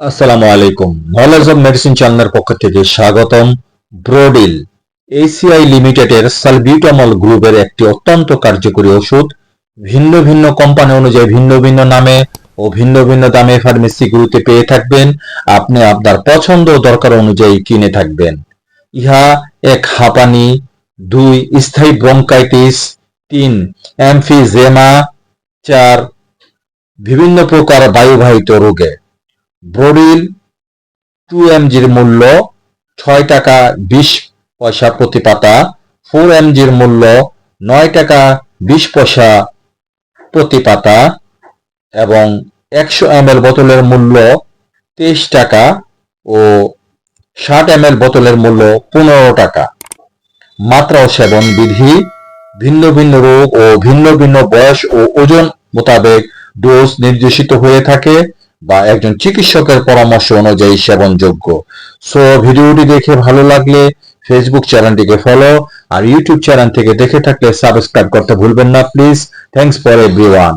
আসসালামু আলাইকুম। Knowledge of medicine চ্যানেলের পক্ষ থেকে স্বাগতম। ব্রোডিল এসিআই লিমিটেডের সালবিউটামল গ্রুপের একটি অত্যন্ত কার্যকরী ওষুধ। ভিন্ন ভিন্ন কোম্পানি অনুযায়ী ভিন্ন ভিন্ন নামে ও ভিন্ন ভিন্ন দামে ফার্মেসিগুলোতে পেয়ে থাকবেন। আপনি আপনার পছন্দ ও দরকার অনুযায়ী কিনে থাকবেন। ইহা এক হাঁপানি, দুই স্থায়ী ব্রঙ্কাইটিস তিন অ্যামফিজেমা চার, বিভিন্ন প্রকার বায়ুবাহিত রোগে। ব্রোডিল টু এমজির মূল্য ছয় টাকা বিশ পয়সা প্রতি পাতা। ফোর এমজির মূল্য নয় টাকা বিশ পয়সা প্রতি পাতা। এবং একশো এম বোতলের মূল্য তেইশ টাকা ও ষাট এম বোতলের মূল্য পনেরো টাকা। মাত্রা ও সেবন বিধি ভিন্ন ভিন্ন রোগ ও ভিন্ন ভিন্ন বয়স ও ওজন মোতাবেক ডোজ নির্দেশিত হয়ে থাকে বা একজন চিকিৎসকের পরামর্শ অনুযায়ী সেবনযোগ্য। সো ভিডিওটি দেখে ভালো লাগলে ফেসবুক চ্যানেলটিকে ফলো আর ইউটিউব চ্যানেল থেকে দেখে থাকলে সাবস্ক্রাইব করতে ভুলবেন না প্লিজ থ্যাংকস ফর এভরিওয়ান